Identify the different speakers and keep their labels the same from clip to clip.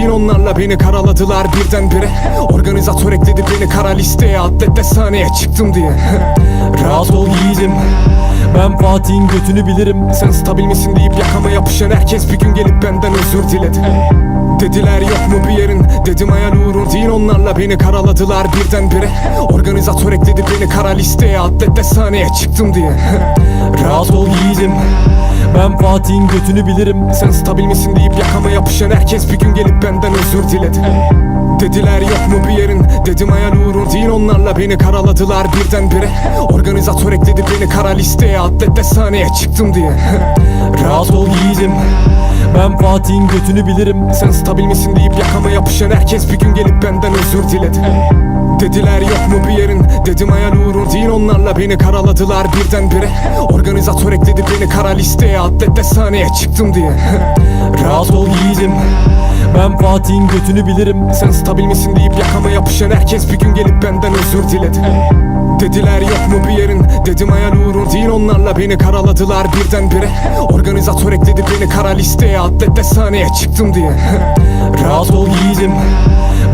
Speaker 1: değil onlarla beni karaladılar birdenbire. Organizatör ekledi beni kara listeye Atletle sahneye çıktım diye. Rahat ol
Speaker 2: Ben Fatih'in götünü bilirim.
Speaker 1: Sen stabil misin deyip yakama yapışan herkes bir gün gelip benden özür diledi. Dediler yok mu bir yerin? Dedim hayal uğrun. Değil onlarla beni karaladılar birdenbire. Organizatör ekledi beni kara listeye Atletle sahneye çıktım diye. Rahat ol yiğidim.
Speaker 2: Ben Fatih'in götünü bilirim.
Speaker 1: Sen stabil misin deyip yakama yapışan herkes bir gün gelip benden özür diledi. Dediler yok mu bir yerin? Dedim hayal uğrun. Değil onlarla beni karaladılar birdenbire. Organizatör ekledi beni kara listeye Atletle sahneye çıktım diye. Rahat ol yiğidim.
Speaker 2: Ben Fatih'in götünü bilirim.
Speaker 1: Sen stabil misin deyip yakama yapışan herkes bir gün gelip benden özür diledi. Dediler yok mu bir yerin? Dedim hayal uğrun değil onlarla beni karaladılar birdenbire. Organizatör ekledi beni kara listeye Atletle sahneye çıktım diye. Rahat ol yiğidim.
Speaker 2: Ben Fatih'in götünü bilirim.
Speaker 1: Sen stabil misin deyip yakama yapışan herkes bir gün gelip benden özür diledi. Dediler yok mu bir yerin Dedim hayal uğrun değil onlarla beni karaladılar birdenbire. Organizatör ekledi beni kara listeye Atletle sahneye çıktım diye. Rahat ol yiğidim.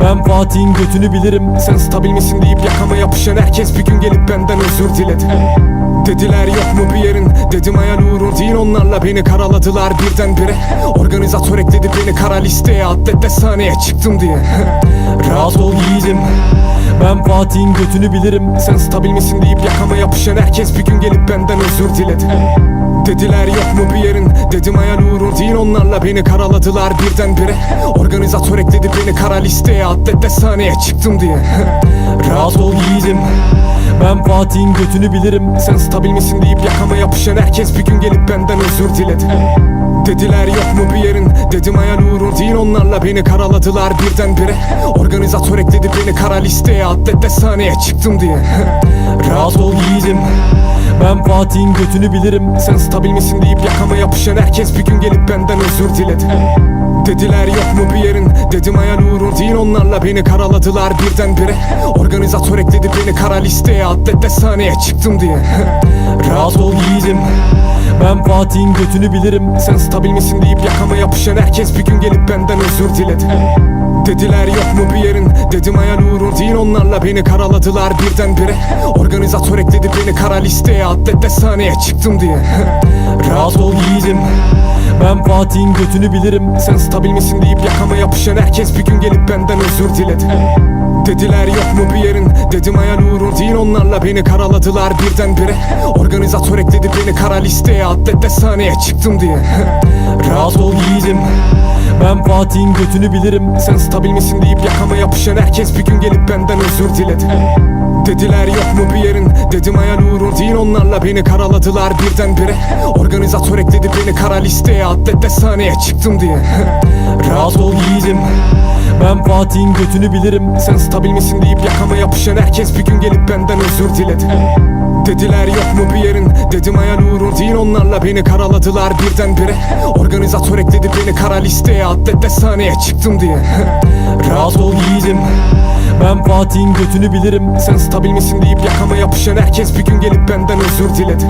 Speaker 2: Ben Fatih'in götünü bilirim.
Speaker 1: Sen stabil misin deyip yakama yapışan herkes bir gün gelip benden özür diledi Dediler yok mu bir yerin? Dedim hayal uğrun. Değil onlarla beni karaladılar birdenbire. Organizatör ekledi beni kara listeye. Atletle sahneye çıktım diye. Rahat ol yiğidim.
Speaker 2: Ben Fatih'in götünü bilirim.
Speaker 1: Sen stabil misin deyip yakama yapışan herkes bir gün gelip benden özür diledi. Dediler yok mu bir yerin? Dedim hayal uğrun. Değil onlarla beni karaladılar birdenbire. Organizatör ekledi beni kara listeye. Atletle sahneye çıktım diye. Rahat ol yiğidim.
Speaker 2: Ben Fatih'in götünü bilirim.
Speaker 1: Sen stabil misin deyip yakama yapışan herkes bir gün gelip benden özür diledi. Dediler yok mu bir yerin? Dedim hayal uğrun. Değil onlarla beni karaladılar birdenbire. Organizatör ekledi beni kara listeye Atletle sahneye çıktım diye. Rahat ol yiğidim
Speaker 2: Ben Fatih'in götünü bilirim.
Speaker 1: Sen stabil misin deyip yakama yapışan herkes bir gün gelip benden özür diledi. Dediler yok mu bir yerin? Dedim hayal uğrun. Değil onlarla beni karaladılar birdenbire. Organizatör ekledi beni kara listeye Atletle sahneye çıktım diye. Rahat ol yiğidim
Speaker 2: Ben Fatih'in götünü bilirim.
Speaker 1: Sen stabil misin deyip yakama yapışan herkes bir gün gelip benden özür diledi Dediler yok mu bir yerin? Dedim hayal uğrun değil onlarla beni karaladılar birdenbire. Organizatör ekledi beni kara listeye Atletle sahneye çıktım diye. Rahat ol yiğidim.
Speaker 2: Ben Fatih'in götünü bilirim.
Speaker 1: Sen stabil misin deyip yakama yapışan herkes bir gün gelip benden özür diledi Dediler yok mu bir yerin? Dedim hayal uğrun değil onlarla beni karaladılar birdenbire. Organizatör ekledi beni kara listeye Atletle sahneye çıktım diye. Rahat ol yiğidim.
Speaker 2: Ben Fatih'in götünü bilirim.
Speaker 1: Sen stabil misin deyip yakama yapışan herkes bir gün gelip benden özür diledi. Dediler yok mu bir yerin? Dedim hayal uğrun değil onlarla beni karaladılar birdenbire. Organizatör ekledi beni kara listeye Atletle sahneye çıktım diye. Rahat ol yiğidim.
Speaker 2: Ben Fatih'in götünü bilirim.
Speaker 1: Sen stabil misin deyip yakama yapışan herkes bir gün gelip benden özür diledi Dediler yok mu bir yerin? Dedim hayal uğrun. Değil onlarla beni karaladılar birdenbire. Organizatör ekledi beni kara listeye. Atletle sahneye çıktım diye. Rahat ol yiğidim
Speaker 2: Ben Fatih'in götünü bilirim.
Speaker 1: Sen stabil misin deyip yakama yapışan herkes bir gün gelip benden özür diledi.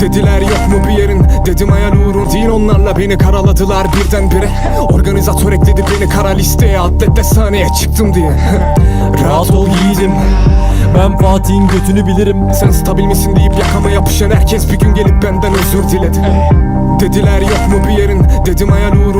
Speaker 1: Dediler yok mu bir yerin? Dedim hayal uğrun. Değil onlarla beni karaladılar birdenbire. Organizatör ekledi beni kara listeye Atletle sahneye çıktım diye. Rahat ol yiğidim.
Speaker 2: Ben Fatih'in götünü bilirim.
Speaker 1: Sen stabil misin deyip yakama yapışan herkes bir gün gelip benden özür diledi. Dediler yok mu bir yerin? Dedim hayal uğrun